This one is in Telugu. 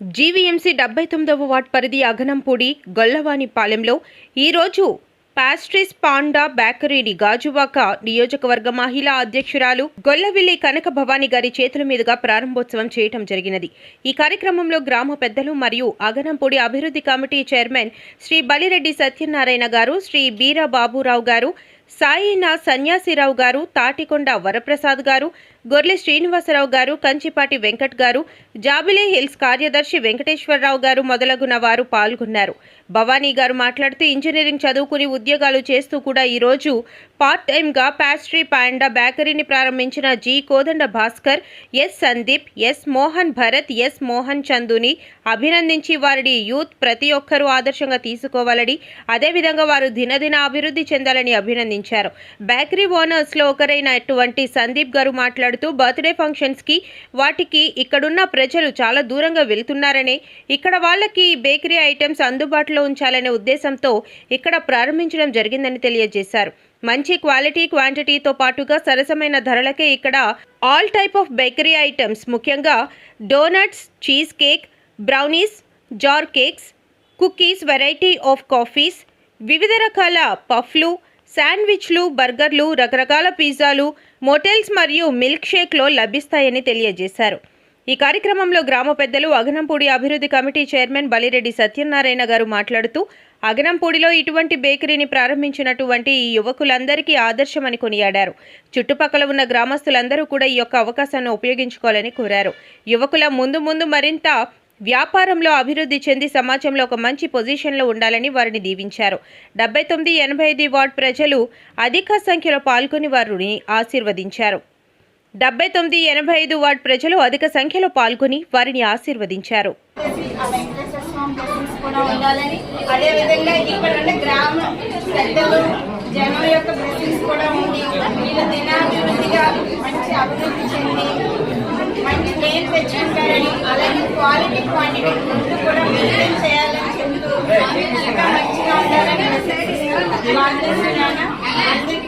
జీవీఎంసీ డెబ్బై తొమ్మిదవ వార్డ్ పరిధి అగనంపూడి గొల్లవానిపాలెంలో ఈరోజు పాస్ట్రీస్ పాండా బేకరీని గాజువాక నియోజకవర్గ మహిళా అధ్యక్షురాలు గొల్లవిల్లి కనక భవాని గారి చేతుల మీదుగా ప్రారంభోత్సవం చేయటం జరిగినది. ఈ కార్యక్రమంలో గ్రామ పెద్దలు మరియు అగనంపూడి అభివృద్ధి కమిటీ చైర్మన్ శ్రీ బలిరెడ్డి సత్యనారాయణ గారు శ్రీ బీరా బాబురావు గారు సాయినా సన్యాసిరావు గారు తాటికొండ వరప్రసాద్ గారు గొర్లె శ్రీనివాసరావు గారు కంచిపాటి వెంకట్ గారు జాబిలీ హిల్స్ కార్యదర్శి వెంకటేశ్వరరావు గారు మొదలగున వారు పాల్గొన్నారు. భవానీ గారు మాట్లాడుతూ ఇంజనీరింగ్ చదువుకుని ఉద్యోగాలు చేస్తూ కూడా ఈరోజు పార్ట్ టైంగా ప్యాస్ట్రీ పాండా బేకరీని ప్రారంభించిన G. Kodanda Bhaskar S. Sandeep S. Mohan Bharat S. Mohan చందుని అభినందించి వారిని యూత్ ప్రతి ఒక్కరూ ఆదర్శంగా తీసుకోవాలని అదేవిధంగా వారు దినదిన అభివృద్ధి చెందాలని అభినందించారు. బేకరీ ఓనర్స్లో ఒకరైనటువంటి సందీప్ గారు మాట్లాడుతూ బర్త్డే ఫంక్షన్స్కి వాటికి ఇక్కడున్న ప్రజలు చాలా దూరంగా వెళ్తున్నారని ఇక్కడ వాళ్ళకి బేకరీ ఐటమ్స్ అందుబాటులో ఉంచాలనే ఉద్దేశంతో ఇక్కడ ప్రారంభించడం జరిగిందని తెలియజేశారు. మంచి క్వాలిటీ క్వాంటిటీతో పాటుగా సరసమైన ధరలకే ఇక్కడ all type of bakery items ముఖ్యంగా donuts cheesecake brownies jar cakes cookies variety of coffees వివిధ రకాల పఫ్లు శాండ్విచ్లు బర్గర్లు రకరకాల పిజ్జాలు మోటెల్స్ మరియు మిల్క్ షేక్లో లభిస్తాయని తెలియజేశారు. ఈ కార్యక్రమంలో గ్రామ పెద్దలు అగనంపూడి అభివృద్ధి కమిటీ చైర్మన్ బలిరెడ్డి సత్యనారాయణ గారు మాట్లాడుతూ అగనంపూడిలో ఇటువంటి బేకరీని ప్రారంభించినటువంటి ఈ యువకులందరికీ ఆదర్శమని కొనియాడారు. చుట్టుపక్కల ఉన్న గ్రామస్తులందరూ కూడా ఈ యొక్క అవకాశాన్ని ఉపయోగించుకోవాలని కోరారు. యువకుల ముందు ముందు మరింత వ్యాపారంలో అభివృద్ధి చెంది సమాజంలో ఒక మంచి పొజిషన్లో ఉండాలని వారిని దీవించారు. డెబ్బై తొమ్మిది ఎనభై ఐదు వార్డ్ ప్రజలు అధిక సంఖ్యలో పాల్గొని వారిని ఆశీర్వదించారు. డెబ్బై తొమ్మిది ఎనభై ఐదు వార్డ్ ప్రజలు అధిక సంఖ్యలో పాల్గొని వారిని ఆశీర్వదించారు. ఆ ఇక్కడ గ్రామ పెద్దలు జనం యొక్క బ్లెస్సింగ్స్ కూడా ఉండి వీళ్ళు దినాభివృద్ధిగా మంచి అభివృద్ధి చెంది మంచి పేరు తెచ్చుకుంటారని అలాగే गार्डन में जाना